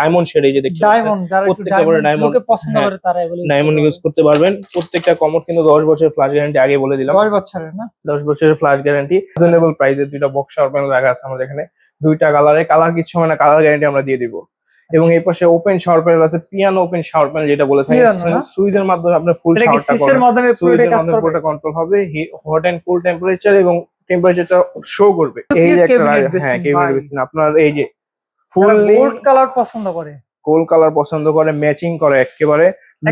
Diamond shade এই যে দেখতে ডায়মন্ড প্রত্যেকটা করে ডায়মন্ড পছন্দ হ্যাঁ, করে তারা এগুলো ডায়মন্ড ইউজ করতে পারবেন। প্রত্যেকটা কমোড কিন্তু দশ বছরের ফ্ল্যাশ গ্যারান্টি আগে বলে দিলাম। 10 বছরের না? দশ বছরের ফ্ল্যাশ গ্যারান্টি রিজনেবল প্রাইসে দুইটা বক্স শাওয়ার প্যানেল রাখা আছে আমাদের এখানে। দুইটা কালারে কালার কিছু হয় না কালার গ্যারান্টি আমরা দিয়ে দিব। এবং এই পাশে ওপেন শাওয়ার প্যানেল আছে পিয়ানো ওপেন শাওয়ার প্যানেল যেটা বলে থাকি? সুইচের মাধ্যমে আপনি ফুল শাওয়ারটা সুইচের মাধ্যমে পুরোটা কন্ট্রোল হবে। হট এন্ড কুল টেম্পারেচার এবং টেম্পারেচারটা শো করবে। এই যে একটা হ্যাঁ কেবিনেট বেসিন আপনার এই যে ফুল গোল্ড কালার পছন্দ করে। গোল্ড কালার পছন্দ করে ম্যাচিং করে একেবারে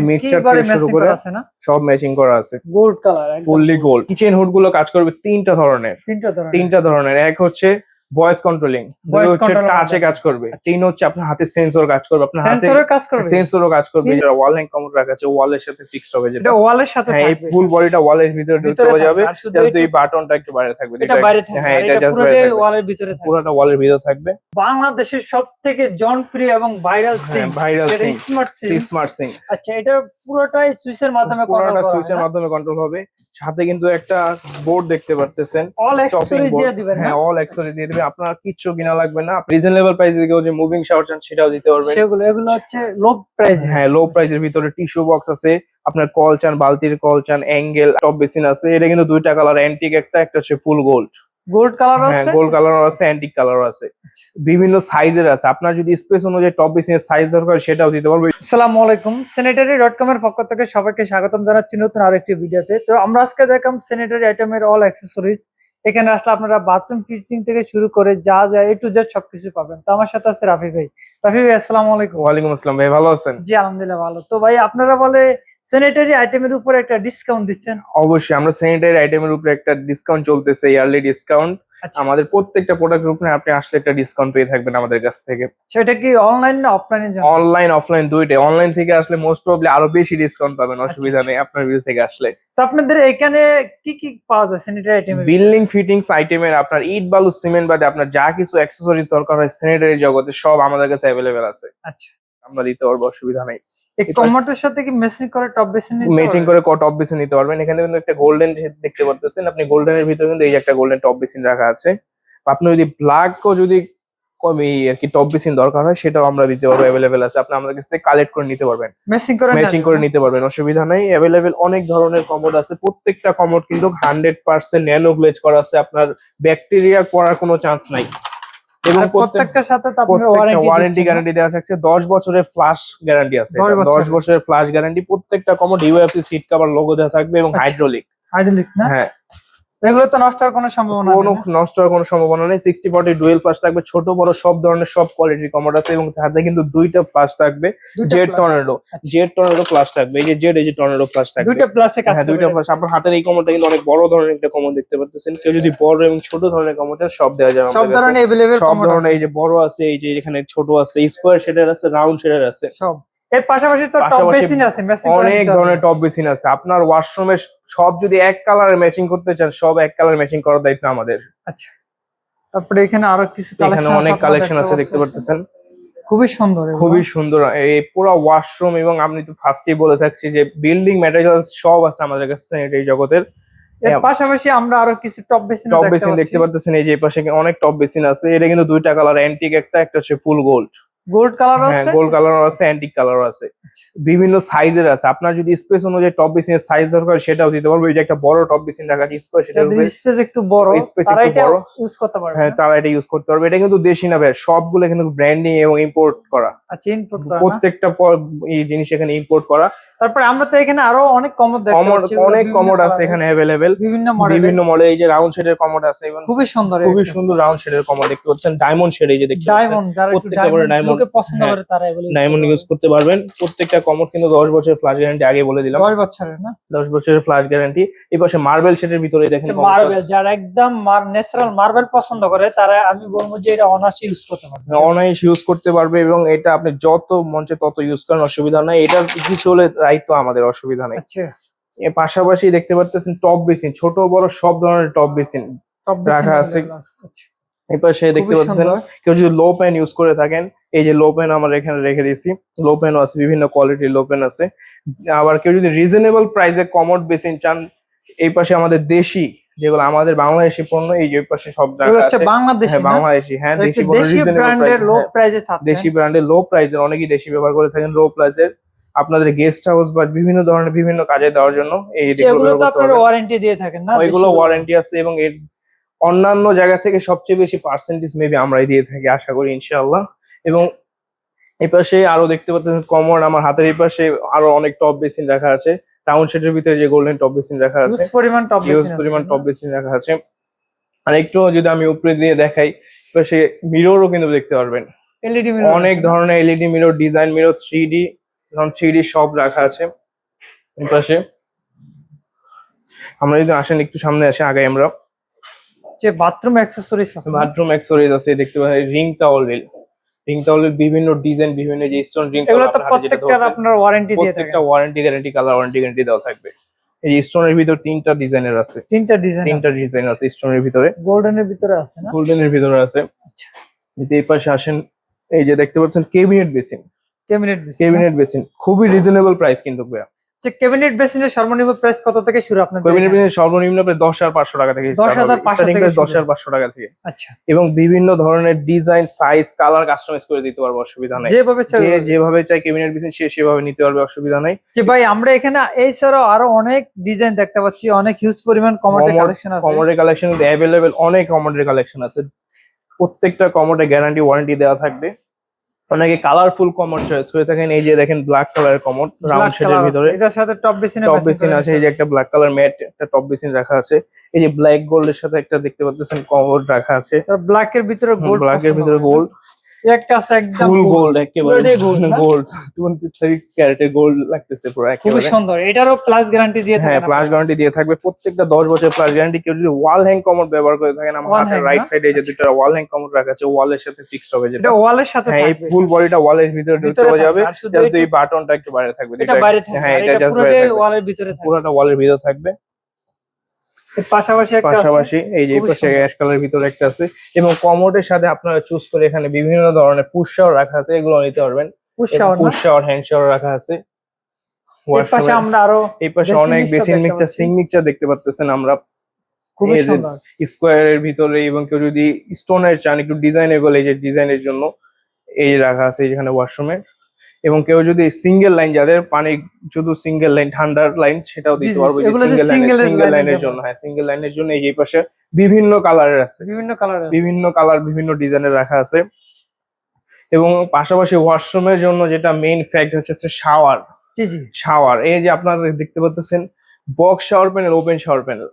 মিক্সচার থেকে শুরু করে করা আছে না? সব ম্যাচিং করা আছে। Gold colour fully gold kitchen হুডগুলো কাজ করবে তিনটা ধরনের। তিনটা ধরনের। তিনটা ধরনের। এক হচ্ছে ভয়েস কন্ট্রোলিং হচ্ছে control কাজ করবে তিন হচ্ছে আপনার হাতে সেন্সর কাজ করবে আপনার হাতে সেন্সরের কাজ করবে। সেন্সরও কাজ করবে যেটা ওয়াল হ্যাং কমোড রাখা আছে ওয়ালের সাথে ফিক্সড হবে যেটা। এটা ওয়ালের সাথে হ্যাঁ এই ফুল বডিটা ওয়ালের ভিতরে ঢুকতে হয়ে যাবে থাকবে, জাস্ট এই বাটনটা একটু বাইরে থাকবে এটা বাইরে থাকবে হ্যাঁ এটা এটা জাস্ট বাইরে থাকবে। ওয়ালের ভিতরে থাকবে। পুরোটা ওয়ালের ভিতরে থাকবে। বাংলাদেশের সব থেকে জনপ্রিয় এবং viral sink viral sink smart C sink smart sink আচ্ছা এটা পুরোটাই সুইচের মাধ্যমে পুরোটা সুইচের মাধ্যমে কন্ট্রোল হবে। সাথে কিন্তু একটা বোর্ড দেখতে পারতেছেন অল অ্যাক্সেসরি দিয়ে দিবেন হ্যাঁ অল অ্যাক্সেসরি দিয়ে দিবে আপনার কিচ্ছু কিনা লাগবে না। রিজনেবল প্রাইসে কেউ যে মুভিং শাওয়ার চান সেটাও দিতে পারবেন। সেগুলো এগুলো হচ্ছে লো প্রাইস হ্যাঁ লো প্রাইসের ভিতরে টিস্যু বক্স আছে আপনার কল চান বালতির কল চান অ্যাঙ্গেল টপ বেসিন আছে এটা কিন্তু দুইটা কালার অ্যান্টিক একটা একটা হচ্ছে ফুল গোল্ড গোল্ড কালার আছে? গোল্ড কালার আছে অ্যান্টিক কালার আছে। আচ্ছা। বিভিন্ন সাইজের আছে। আপনার যদি স্পেস অনুযায়ী টপ বেসিনের সাইজ দরকার সেটাও দিতে পারব আসসালামু আলাইকুম। স্যানিটারি ডট কম এর পক্ষ থেকে সবাইকে স্বাগতম জানাচ্ছি নতুন আরেকটি ভিডিওতে। তো আমরা আজকে দেখাম স্যানিটারি আইটেমের অল অ্যাক্সেসরিজ এখানে আসলে আপনারা বাথরুম ফিটিং থেকে শুরু করে যা যা এ টু জেড সবকিছু পাবেন। তো আমার সাথে আছে রাফি ভাই। রাফি ভাই আসসালামু আলাইকুম। ওয়ালাইকুম আসসালাম ভাই ভালো আছেন? জি আলহামদুলিল্লাহ ভালো। তো ভাই আপনারা বলে স্যানিটারি আইটেমের উপর একটা ডিসকাউন্ট দিচ্ছেন? অবশ্যই আমরা স্যানিটারি আইটেমের উপর একটা ডিসকাউন্ট চলতেছে ইয়ারলি ডিসকাউন্ট আমাদের প্রত্যেকটা প্রোডাক্টের উপরে আপনি আসলে একটা ডিসকাউন্ট পেয়ে থাকবেন আমাদের কাছ থেকে। সেটা কি অনলাইন না অফলাইনের জন্য? অনলাইন অফলাইন দুইটাই। অনলাইন থেকে আসলে মোস্ট প্রবলি আরও বেশি ডিসকাউন্ট পাবেন আচ্ছা, অসুবিধা নেই আপনার ভিউ থেকে আসলে। তো আপনাদের এখানে কি কি পাওয়া যায় স্যানিটারি আইটেমের বিল্ডিং ফিটিংস আইটেমের আপনার ইট বালু সিমেন্ট বাদে আপনার যা কিছু অ্যাক্সেসরিজ দরকার হয় স্যানিটারি জগতে সব আমাদের কাছে অ্যাভেলেবেল আছে। আচ্ছা। আমরা দিতে পারব অসুবিধা নেই। এই কমোডের সাথে কি মেসিং করে টপ বেসিন ম্যাচিং করে টপ বেসিন নিতে পারবেন। এখানে কিন্তু একটা গোল্ডেন দেখতে পারতেছেন আপনি গোল্ডেনের ভিতরে কিন্তু এই যে একটা গোল্ডেন টপ বেসিন রাখা আছে। আপনি যদি ব্ল্যাকও যদি কম আর কি টপ বেসিন দরকার হয় সেটাও আমরা দিতে পারব অ্যাভেলেবেল আছে। আপনি আমাদের কাছ থেকে কালেক্ট করে নিতে পারবেন। মেসিং করে ম্যাচিং করে নিতে পারবেন অসুবিধা নেই। অ্যাভেলেবেল অনেক ধরনের কমোড আছে। প্রত্যেকটা কমোড কিন্তু হান্ড্রেড পার্সেন্ট ন্যানো গ্লেজ করা আছে। আপনার ব্যাকটেরিয়া পড়ার কোনো চান্স নাই। এবং প্রত্যেকটার সাথে তো আপনার ওয়ারেন্টি গ্যারান্টি দেওয়া থাকছে দশ বছরের ফ্লাশ গ্যারান্টি আছে। 10 বছরের। দশ বছরের। ফ্লাশ গ্যারান্টি প্রত্যেকটা commode UFC seat cover logo দেওয়া থাকবে এবং আচ্ছা। হাইড্রোলিক হাইড্রোলিক না? হ্যাঁ। এগুলো তো নষ্ট হওয়ার কোনো সম্ভাবনা কোনো নেই না? নষ্ট হওয়ার কোনো সম্ভাবনা নেই সিক্সটি ফর্টি ডুয়েল ফ্লাশ থাকবে ছোট বড় সব ধরনের সব কোয়ালিটির কমোড আছে এবং তাতে কিন্তু দুইটা ফ্লাশ থাকবে দুইটা জেড plus। টর্নেডো আচ্ছা। জেড টর্নেডো ফ্লাশ থাকবে এই যে জেড এই যে টর্নেডো ফ্লাশ থাকবে দুইটা প্লাসে কাজ হ্যাঁ করবে দুইটা ফ্লাশ আপনার হাতের এই কমোডটা কিন্তু অনেক বড় ধরনের একটা কমোড দেখতে পাচ্ছেন কেউ যদি বড় এবং ছোট ধরনের কমোড চায় সব দেওয়া যাবে সব আমাদের কাছে। ধরনের अवेलेबल সব ধরনের এই যে বড় আছে এই যে এখানে ছোট আছে স্কোয়ার শেডের আছে রাউন্ড শেডের আছে সব এর পাশাপাশি তো টপ বেসিন আছে মেসিং অনেক ধরনের টপ বেসিন আছে। আপনার ওয়াশরুমে সব যদি এক কালারে ম্যাচিং করতে চান সব এক কালার ম্যাচিং করার দায়িত্ব আমাদের। আচ্ছা। তারপরে এখানে আরও কিছু এখানে কালেকশন অনেক কালেকশন আছে দেখতে পারতেছেন। খুবই সুন্দর খুবই সুন্দর। এই পুরো ওয়াশরুম এবং আমি তো ফার্স্টেই বলে থাকছি যে বিল্ডিং ম্যাটেরিয়ালস সব আছে আমাদের কাছে এই জগতের। এর পাশাপাশি আমরা আরও কিছু টপ বেসিন টপ বেসিন দেখতে পারতেছেন এই যে পাশে অনেক টপ বেসিন আছে। এটা কিন্তু দুইটা কালার অ্যান্টিক একটা একটা হচ্ছে ফুল গোল্ড গোল্ড কালার হ্যাঁ আছে? গোল্ড কালার আছে অ্যান্টিক কালার আছে। আচ্ছা। বিভিন্ন সাইজের আছে। আপনার যদি স্পেস অনুযায়ী টপ বেসিনের সাইজ দরকার সেটাও দিতে পারব। এই যে একটা বড় টপ বেসিন রাখা আছে স্কোয়ার সেটা স্পেস একটু বড় স্পেস একটু বড়। ইউজ করতে পারবে হ্যাঁ তারা এটা ইউজ করতে পারবে। এটা কিন্তু দেশি না ভাই সবগুলো কিন্তু ব্র্যান্ডিং এবং ইম্পোর্ট করা। আচ্ছা ইনপুট করা প্রত্যেকটা এই জিনিস এখানে ইম্পোর্ট করা। তারপরে আমরা তো এখানে আরও অনেক কমোড দেখতে পাচ্ছি। অনেক কমোড আছে এখানে অ্যাভেলেবেল বিভিন্ন মডেল বিভিন্ন মডেল এই যে রাউন্ড শেডের কমোড আছে এবং খুবই সুন্দর খুবই সুন্দর রাউন্ড শেডের কমোড দেখতে পাচ্ছেন। ডায়মন্ড শেড এই যে দেখতে পাচ্ছেন। ডায়মন্ড যারা প্রত্যেকটা করে ডায়মন্ড লোকে পছন্দ হ্যাঁ, করে তারা এগুলো ডায়মন্ড ইউজ করতে পারবেন। প্রত্যেকটা কমোড কিন্তু দশ বছরের ফ্লাশ গ্যারান্টি আগে বলে দিলাম। 10 বছরের না? দশ বছরের ফ্লাশ গ্যারান্টি এই পাশে মার্বেল শেডের ভিতরে দেখেন মার্বেল যারা একদম ন্যাচারাল মার্বেল পছন্দ করে তারা আমি বলব যে এটা অনার্স ইউজ করতে পারবে। অনায়াস ইউজ করতে পারবে এবং এটা আপনি যত মঞ্চে তত ইউজ করেন অসুবিধা নাই। এটার কিছু হলে দায়িত্ব আমাদের অসুবিধা নেই। আচ্ছা। এর পাশাপাশি দেখতে পারতেছেন টপ বেসিন ছোট বড় সব ধরনের টপ বেসিন রাখা আছে। আচ্ছা। এই পাশে দেখতে পাচ্ছেন। কেউ যদি লো পেন ইউজ করে থাকেন এই যে লো পেন আমরা এখানে রেখে দিয়েছি। লো পেনও আছে বিভিন্ন কোয়ালিটির লো পেন আছে। আবার কেউ যদি রিজনেবল প্রাইসে কমোড বেসিন চান এই পাশে আমাদের দেশি যেগুলো আমাদের বাংলাদেশি পণ্য এই যে পাশে সব এগুলো আছে। বাংলাদেশি হ্যাঁ? বাংলাদেশি হ্যাঁ দেশি ব্র্যান্ডের লো প্রাইস প্রাইসে দেশি ব্র্যান্ডের লো প্রাইসের অনেকেই দেশি ব্যবহার করে থাকেন লো প্রাইসের আপনাদের গেস্ট হাউস বা বিভিন্ন ধরনের বিভিন্ন কাজে দেওয়ার জন্য এই যেগুলো তো আপনারা ওয়ারেন্টি দিয়ে থাকেন না দেশিগুলো? ওয়ারেন্টি আছে এবং এর অন্যান্য জায়গা থেকে সবচেয়ে বেশি পার্সেন্টেজ মেবি আমরাই দিয়ে থাকি আশা করি ইনশাআল্লাহ। এবং এই পাশে আরও দেখতে পাচ্ছেন কমন আমার হাতের এই পাশে আরও অনেক টপ বেসিন রাখা আছে। টাউন সেটের ভিতরে যে গোল্ডেন টপ বেসিন রাখা আছে পরিমাণ টপ হিউজ পরিমাণ টপ বেসিন রাখা আছে। আর একটু যদি আমি উপরে দিয়ে দেখাই তো সে মিররও কিন্তু দেখতে পারবেন। এলইডি মিরর অনেক ধরনের LED mirror design mirror three D three D সব রাখা আছে। এই পাশে। আমরা যদি আসেন একটু সামনে আসে আগে আমরা। যে বাথরুম অ্যাকসেসরিজ আছে। বাথরুম অ্যাক্সেসরিজ আছে দেখতে পাচ্ছেন রিং টাওয়াল রিল রিং টাওয়ালের বিভিন্ন ডিজাইন বিভিন্ন যে স্টোন রিং এগুলো তো প্রত্যেকটার আপনার ওয়ারেন্টি দিয়ে থাকে। প্রত্যেকটা warranty guarantee colour warranty guarantee দেওয়া থাকবে। এই স্টোনের ভিতর তিনটা ডিজাইনের আছে। তিনটা ডিজাইন তিনটা ডিজাইন আছে স্টোনের ভিতরে। গোল্ডেনের ভিতরে আছে না? গোল্ডেনের ভিতরে আছে। যদি এই পাশে আসেন এই যে দেখতে পাচ্ছেন cabinet basin cabinet basin cabinet basin খুবই রিজনেবল প্রাইস কিন্তু ভাইয়া। আচ্ছা ক্যাবিনেট বেসিনের সর্বনিম্ন প্রাইস কত থেকে শুরু আপনার কেবিনেট বেসিন সর্বনিম্ন প্রায় দশ হাজার পাঁচশো টাকা থেকে 10,500 স্টার্টিং থেকে প্রাইস শুরু। দশ হাজার পাঁচশো টাকা থেকে। আচ্ছা। এবং বিভিন্ন ধরনের ডিজাইন সাইজ কালার কাস্টমাইজ করে দিতে পারব অসুবিধা নাই। যেভাবে চাই যে যেভাবে চাই কেবিনেট বেসিন সে সেভাবে নিতে পারবে অসুবিধা নাই। যে ভাই আমরা এখানে এছাড়াও আরও অনেক ডিজাইন দেখতে পাচ্ছি অনেক হিউজ পরিমাণ কমোডের কালেকশন আছে। কমোডের কালেকশন অ্যাভেলেবেল অনেক কমোডের কালেকশন আছে। প্রত্যেকটা কমোডে গ্যারান্টি ওয়ারেন্টি দেওয়া থাকবে। অনেকে কালারফুল কমোড চয়েস করে থাকেন এই যে দেখেন ব্ল্যাক কালারের কমোড রাউন্ড শেডের ভিতরে। এটার সাথে টপ বেসিনে টপ বেসিন আছে এই যে একটা ব্ল্যাক কালার ম্যাট একটা টপ বেসিন রাখা আছে। এই যে ব্ল্যাক গোল্ড এর সাথে একটা দেখতে পাচ্ছেন কমোড রাখা আছে। ব্ল্যাক এর ভিতরে গোল্ড ব্ল্যাক এর ভিতরে গোল্ড একদম ফুল গোল্ড একেবারে? গোল্ড ক্যারেটের গোল্ড লাগতেছে পুরো খুবই একেবারে সুন্দর এটারও প্লাস গ্যারান্টি দিয়ে হ্যাঁ প্লাস গ্যারান্টি দিয়ে থাকবে। প্রত্যেকটা দশ বছর প্লাস গ্যারান্টি কেউ যদি ওয়াল হ্যাং কমোড ব্যবহার করে থাকেন আমার Wall হাতের রাইট? সাইডে যে দুটো ওয়াল হ্যাং কমোড রাখা আছে ওয়ালের সাথে ফিক্সড হবে যেটা। এটা ওয়ালের সাথে হ্যাঁ এই ফুল বডিটা ওয়ালের ভিতরে যাবে জাস্ট এই একটু- বাটনটা একটু বাইরে থাকবে। এটা বাইরে থাকবে হ্যাঁ আর এটা এটা জাস্ট পুরোটাই বাইরে থাকবে। ওয়ালের ভিতরে থাকবে। পুরোটা ওয়ালের ভিতরে থাকবে। পাশাপাশি পাশাপাশি এই যে পাশে অ্যাশ কালারের ভিতরে একটা আছে। এবং কমোডের সাথে আপনারা চুজ করে এখানে বিভিন্ন ধরনের পুশ রাখা আছে এগুলো নিতে পারবেন। পুশ হ্যান্ড শাওয়ার রাখা আছে। পাশে আমরা আরও এই পাশে অনেক বেসিন মিক্সচার সিং মিক্সচার দেখতে পাচ্ছেন আমরা। স্কোয়ারের ভিতরে এবং কেউ যদি স্টোনের চান একটু ডিজাইনেবল এই যে ডিজাইনের জন্য এই রাখা আছে যেখানে ওয়াশরুমে এবং কেউ যদি সিঙ্গেল লাইন যাদের পানি শুধু সিঙ্গেল লাইন ঠান্ডার লাইন সেটাও দিতে পারব সিঙ্গেল লাইনের জন্য। হ্যাঁ সিঙ্গেল লাইনের জন্য এই পাশে বিভিন্ন কালারের আছে। বিভিন্ন কালার বিভিন্ন কালার বিভিন্ন ডিজাইনের রাখা আছে। এবং পাশাপাশি ওয়াশরুমের জন্য যেটা মেইন ফ্যাক্ট হচ্ছে হচ্ছে শাওয়ার জি জি। শাওয়ার এই যে আপনারা দেখতে পাচ্ছেন box shower panel open shower panel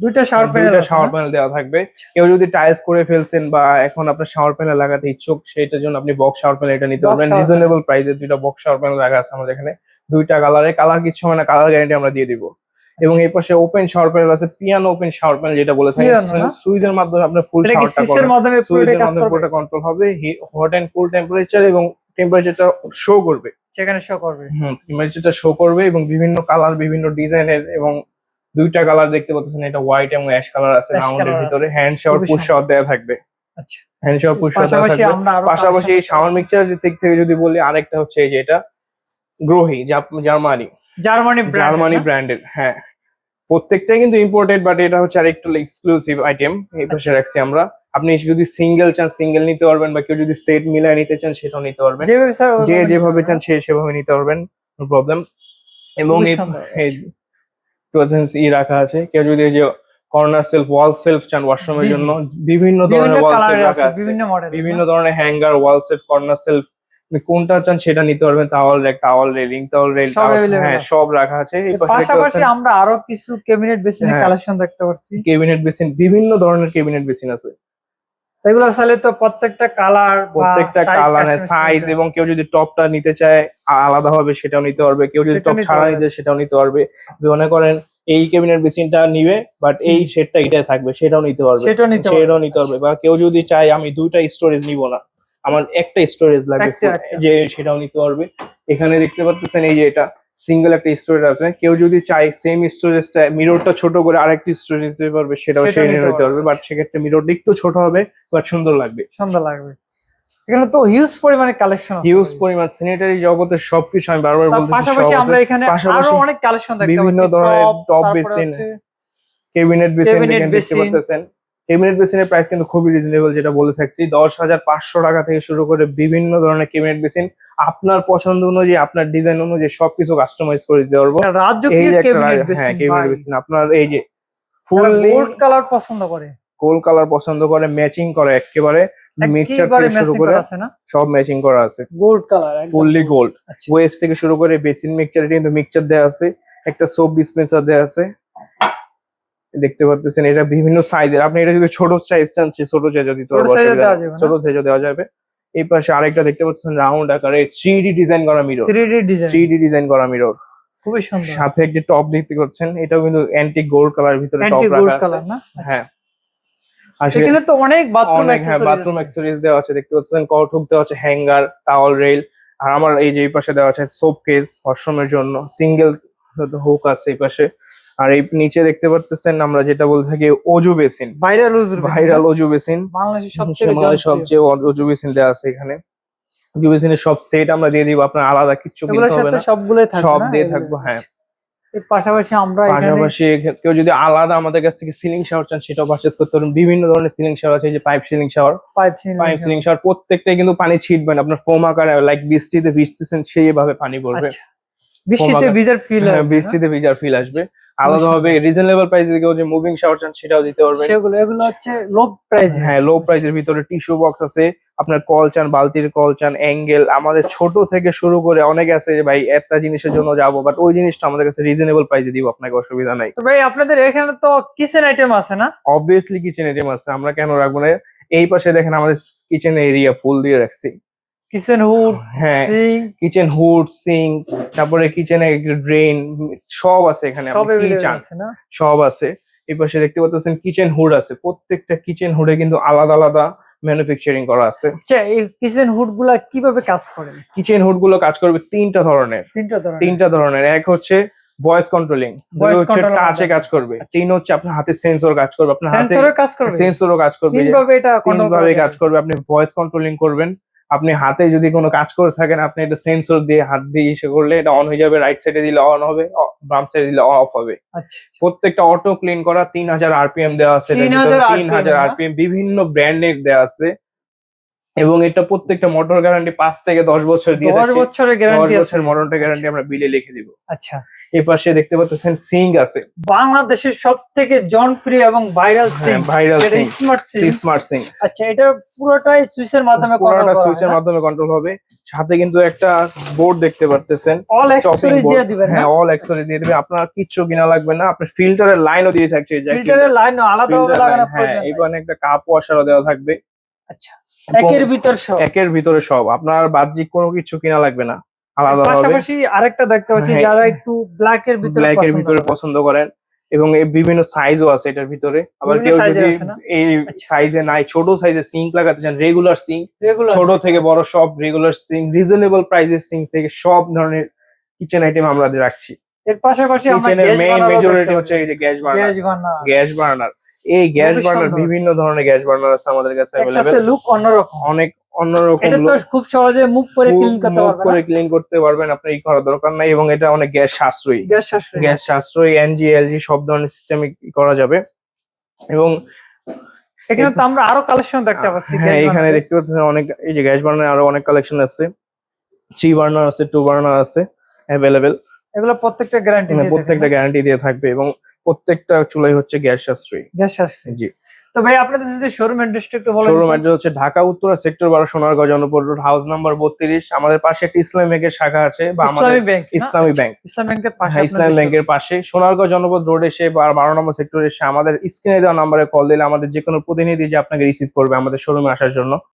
দুইটা শাওয়ার প্যানেল দুইটা শাওয়ার প্যানেল দেওয়া থাকবে। কেউ যদি টাইলস করে ফেলছেন বা এখন আপনার শাওয়ার প্যানেল লাগাতে ইচ্ছুক সেটার জন্য আপনি বক্স শাওয়ার প্যানেল এটা নিতে পারবেন। রিজনেবল প্রাইসে দুইটা বক্স শাওয়ার প্যানেল রাখা আছে আমাদের এখানে। দুইটা কালারে কালার কিছু হয় না কালার গ্যারান্টি আমরা দিয়ে দিব। এবং এই পাশে ওপেন শাওয়ার প্যানেল আছে পিয়ানো ওপেন শাওয়ার প্যানেল যেটা বলে থাকি। সুইচের মাধ্যমে আপনি ফুল শাওয়ারটা সুইচের মাধ্যমে পুরোটা কন্ট্রোল হবে। হট এন্ড কুল টেম্পারেচার এবং টেম্পারেচারটা শো করবে। সেখানে শো করবে। হুম টেম্পারেচারটা শো করবে এবং বিভিন্ন কালার বিভিন্ন ডিজাইনের এবং দুইটা কালার দেখতে পাচ্ছেন এটা হোয়াইট এবং অ্যাশ কালার আছে রাউন্ডের ভিতরে হ্যান্ড শাওয়ার পুশ শাওয়ার দেওয়া থাকবে। আচ্ছা। হ্যান্ড শাওয়ার পুশ শাওয়ার থাকবে। পাশাপাশি এই শাওয়ার মিক্সচার দিক থেকে যদি বলি আরেকটা হচ্ছে এই যে এটা গ্রোহি জার্মানি। জার্মানি জার্মানি ব্র্যান্ডের হ্যাঁ। প্রত্যেকটাই কিন্তু ইম্পোর্টেড বাট এটা হচ্ছে আরেকটু এক্সক্লুসিভ আইটেম এই পাশে রাখছি আমরা। আপনি যদি সিঙ্গেল চান সিঙ্গেল নিতে পারবেন বা কেউ যদি সেট মিলায় নিতে চান সেটাও নিতে পারবেন। যে যেভাবে চান সে সেভাবে নিতে পারবেন নো প্রবলেম এবং প্রজেন্স ই রাখা আছে। কেউ যদি যে কর্নার সেলফ ওয়াল সেলফ চান ওয়াশরুমের। জন্য বিভিন্ন ধরনের ওয়াল সেলফ রাখা আছে বিভিন্ন মডেল বিভিন্ন ধরনের hanger wall shelf corner shelf আপনি কোনটা চান সেটা নিতে পারবেন। Towel rack towel railing towel rail সব হ্যাঁ সব রাখা আছে। পাশাপাশি আমরা আরও কিছু ক্যাবিনেট বেসিনের হ্যাঁ। কালেকশন দেখতে পাচ্ছি। কেবিনেট বেসিন বিভিন্ন ধরনের কেবিনেট বেসিন আছে। এগুলো আসলে তো প্রত্যেকটা কালার প্রত্যেকটা কালার সাইজ এবং কেউ যদি টপটা নিতে চায় আলাদা হবে সেটাও নিতে পারবে। কেউ যদি টপ ছাড়া নিতে সেটাও নিতে পারবে। মনে করেন এই কেবিনেট বেসিনটা নিবে বাট এই সেটটা এটাই থাকবে সেটাও নিতে পারবে। সেটাও নিতে। সেটাও নিতে পারবে। বা কেউ যদি চায় আমি দুইটা স্টোরেজ নিব না। আমার একটা স্টোরেজ লাগবে। যে সেটাও নিতে পারবে। এখানে দেখতে পাচ্ছেন এই যে এটা। সিঙ্গেল একটা স্টোরেজ আছে। কেউ যদি চায় সেম স্টোরেজটা মিররটা ছোট করে আরেকটি স্টোরেজ দিতে পারবে সেটাও সে নিতে পারবে। বাট সেক্ষেত্রে মিররটা একটু ছোট হবে বাট সুন্দর লাগবে। সুন্দর লাগবে। এখানে তো হিউজ পরিমাণে কালেকশন আছে। হিউজ পরিমাণ স্যানিটারি জগতের সবকিছু আমি বারবার তার বলতেছি পাশাপাশি আমরা এখানে আরও অনেক কালেকশন দেখতে বিভিন্ন ধরনের তারপরে basin, কেবিনেট বেসিন দেখতে পাচ্ছেন। কেবিনেট বেসিনের প্রাইস কিন্তু খুবই রিজনেবল যেটা বলে থাকছি। দশ হাজার পাঁচশো টাকা থেকে শুরু করে বিভিন্ন ধরনের কেবিনেট বেসিন আপনার পছন্দ অনুযায়ী আপনার ডিজাইন অনুযায়ী সবকিছু কাস্টমাইজ করে দিতে পারব। হ্যাঁ কেবিনেট বেসিন আপনার এই যে ফুললি গোল্ড কালার পছন্দ করে। গোল্ড কালার পছন্দ করে ম্যাচিং করে একেবারে। মিক্সচার থেকে শুরু করে করা আছে না? সব ম্যাচিং করা আছে। Gold colour fully gold waste থেকে শুরু করে বেসিন মিক্সচার কিন্তু মিক্সচার দেওয়া আছে। একটা সোপ ডিসপেন্সার দেওয়া আছে। দেখতে পাচ্ছেন এটা বিভিন্ন সাইজের আপনি এটা যদি ছোট সাইজ চান ছোট সাইজও দিতে ছোট অসুবিধা দেওয়া যাবে ছোট সাইজও দেওয়া যাবে। এই পাশে আরেকটা দেখতে পাচ্ছেন রাউন্ড আকারে থ্রি ডি ডিজাইন করা mirror 3D design three D design করা মিরর খুবই সুন্দর। সাথে একটি টপ দেখতে পাচ্ছেন এটাও কিন্তু অ্যান্টিক গোল্ড কালার ভিতরে টপ রাখা গোল্ড আছে। কালার না হ্যাঁ। আর সে- তো অনেক বাথরুম হ্যাঁ বাথরুম অ্যাক্সেসরিজ দেওয়া আছে দেখতে পাচ্ছেন দেওয়া আছে হ্যাঙ্গার টাওয়াল রেল আর আমার এই যে এই পাশে দেওয়া আছে সোপ কেস ওয়াশরুমের জন্য। সিঙ্গেল হুক আছে এই পাশে। আর এই নিচে দেখতে পারতেছেন আমরা যেটা বলে থাকি অজু বেসিন। ভাইরাল ভাইরাল অজু বেসিন। বাংলাদেশের সবচেয়ে অজু বেসিন দেওয়া আছে এখানে। অজু বেসিনের সব সেট আমরা দিয়ে দিব আপনার আলাদা কিচ্ছু কিনতে হবে না। সবগুলোই থাকবে সব দিয়ে থাকব হ্যাঁ। পাশাপাশি আমরা পাশাপাশি কেউ যদি আলাদা আমাদের কাছ থেকে সিলিং শাওয়ার চান সেটাও পারচেস করতে পারেন। বিভিন্ন ধরনের সিলিং শাওয়ার আছে যে pipe ceiling shower pipe ceiling shower প্রত্যেকটাই কিন্তু পানি ছিটবে না। আপনার ফোম আকারে লাইক বৃষ্টিতে ভিজতেছেন সেইভাবে পানি পড়বে। আচ্ছা। বৃষ্টিতে ভিজার ফিল হ্যাঁ, বৃষ্টিতে ভিজার ফিল আসবে। আলাদাভাবে রিজনেবল প্রাইসে কেউ যে মুভিং শাওয়ার চান সেটাও দিতে পারবেন। সেগুলো এগুলো হচ্ছে লো প্রাইস হ্যাঁ লো প্রাইসের ভিতরে টিস্যু বক্স আছে আপনার কল চান বালতির কল চান অ্যাঙ্গেল আমাদের ছোট থেকে শুরু করে অনেক আছে যে ভাই একটা জিনিসের জন্য যাব বাট ওই জিনিসটা আমাদের কাছে রিজনেবল প্রাইসে দিব আপনাকে অসুবিধা নাই। তো ভাই আপনাদের এখানে তো কিচেন আইটেম আছে না? অবভিয়াসলি কিচেন আইটেম আছে আমরা কেন রাখব না? এই পাশে দেখেন আমাদের কিচেন এরিয়া ফুল দিয়ে রাখছি। কিচেন হুড হ্যাঁ কিচেন হুড সিঙ্ক তারপরে কিচেনে ড্রেন সব আছে এখানে সব আছে না? সব আছে। এই পাশে দেখতে পাচ্ছেন কিচেন হুড আছে। প্রত্যেকটা কিচেন হুডে কিন্তু আলাদা আলাদা ম্যানুফ্যাকচারিং করা আছে। আচ্ছা এই কিচেন হুডগুলা কীভাবে কাজ করে কিচেন হুডগুলো কাজ করবে তিনটা ধরনের। তিনটা ধরনের। তিনটা ধরনের। এক হচ্ছে ভয়েস কন্ট্রোলিং হচ্ছে টাচে কাজ করবে। তিন হচ্ছে আপনার হাতে সেন্সর কাজ করবে। আপনার হাতে সেন্সরের কাজ করবে। সেন্সরও কাজ করবে। তিন এটা তিন ভাবে কাজ করবে। আপনি ভয়েস কন্ট্রোলিং করবেন। আপনি হাতে যদি কোনো কাজ করে থাকেন আপনি একটা সেন্সর দিয়ে হাত দিয়ে ইসে করলে এটা অন হয়ে যাবে রাইট সাইডে দিলে অন হবে বাম সাইডে দিলে অফ হবে আচ্ছা আচ্ছা। প্রত্যেকটা অটো ক্লিন করা তিন হাজার আরপিএম দেওয়া আছে 3000 তিন হাজার আরপিএম বিভিন্ন ব্র্যান্ডের দেওয়া আছে এবং এটা প্রত্যেকটা মোটর গ্যারান্টি পাঁচ থেকে দশ বছর দিয়ে দশ বছরের গ্যারান্টি আছে। বছর মোটরটা গ্যারান্টি আমরা বিলে লিখে দিব। আচ্ছা। এই পাশে দেখতে পাচ্ছেন সিং আছে। বাংলাদেশের সব থেকে জনপ্রিয় এবং viral sink viral sink smart sink smart sink আচ্ছা এটা পুরোটাই সুইচের মাধ্যমে পুরোটা সুইচের মাধ্যমে কন্ট্রোল হবে। সাথে কিন্তু একটা বোর্ড দেখতে পারতেছেন। অল শপিং অ্যাক্সেসরিজ দিয়ে দিবেন হ্যাঁ অল অ্যাক্সেসরি দিয়ে দিবে আপনার কিচ্ছু কিনা লাগবে না। আপনার ফিল্টারের লাইনও দিয়ে থাকছে এই ফিল্টারের লাইন আলাদা line, হ্যাঁ প্রয়োজন। এখানে একটা কাপ ওয়াশারও দেওয়া থাকবে। আচ্ছা। একের ভিতর সব। একের ভিতরে সব। আপনার বাহ্যিক কোনো কিছু কিনা লাগবে না। আলাদা পাশাপাশি আরেকটা দেখতে পাচ্ছি হ্যাঁ। যারা একটু ব্ল্যাক এর ভিতরে ব্ল্যাক এর ভিতরে পছন্দ করেন। এবং এই বিভিন্ন সাইজও আছে এটার ভিতরে। আবার কেউ যদি এই সাইজে নাই ছোট সাইজে সিঙ্ক লাগাতে চান রেগুলার সিঙ্ক। ছোট থেকে বড় সব রেগুলার সিঙ্ক রিজনেবল প্রাইসের সিঙ্ক থেকে সব ধরনের কিচেন আইটেম আমরা রাখছি। এর পাশাপাশি কিচেনের মেইন মেজরিটি হচ্ছে এই যে gas burner. Gas burner. Gas burner. এই গ্যাস বার্নার বিভিন্ন ধরনের গ্যাস বার্নার আছে আমাদের কাছে অ্যাভেলেবেল লুক অন্যরকম। অনেক অন্যরকম এটা তো খুব সহজে মুভ করে ক্লিন করতে মুভ করে ক্লিন করতে পারবেন আপনার এই করার দরকার নাই এবং এটা অনেক গ্যাস সাশ্রয়ী। গ্যাস সাশ্রয়। গ্যাস সাশ্রয়ী এনজি এলজি সব ধরনের সিস্টেমে করা যাবে। এবং এখানে তো আমরা আরও কালেকশন দেখতে পাচ্ছি হ্যাঁ এখানে দেখতে পাচ্ছেন অনেক এই যে গ্যাস বার্নার আরও অনেক কালেকশন আছে। থ্রি বার্নার আছে টু বার্নার আছে অ্যাভেলেবেল এগুলো প্রত্যেকটা গ্যারান্টি দিয়ে মানে প্রত্যেকটা গ্যারান্টি দিয়ে থাকবে এবং প্রত্যেকটা চুলাই হচ্ছে গ্যাস সাশ্রয়ী। গ্যাস সাশ্রয়। জি। তো ভাই আপনাদের যদি শোরুম অ্যাড্রেসটা একটু বলেন। শোরুম অ্যাড্রেস হচ্ছে ঢাকা উত্তরা সেক্টর বারো সোনারগাঁও জনপদ রোড হাউস নাম্বার বত্রিশ। আমাদের পাশে একটা ইসলামী ব্যাংকের শাখা আছে বা আমাদের ইসলামী ব্যাংক ইসলামী ব্যাংক। ইসলামী ব্যাংকের পাশে হ্যাঁ ইসলামী ব্যাংকের পাশে। সোনারগাঁও জনপদ রোড এসে বা বারো নম্বর সেক্টর এসে আমাদের স্ক্রিনে দেওয়া নাম্বারে কল দিলে আমাদের যে কোনো প্রতিনিধি যে আপনাকে রিসিভ করবে আমাদের শোরুমে আসার জন্য।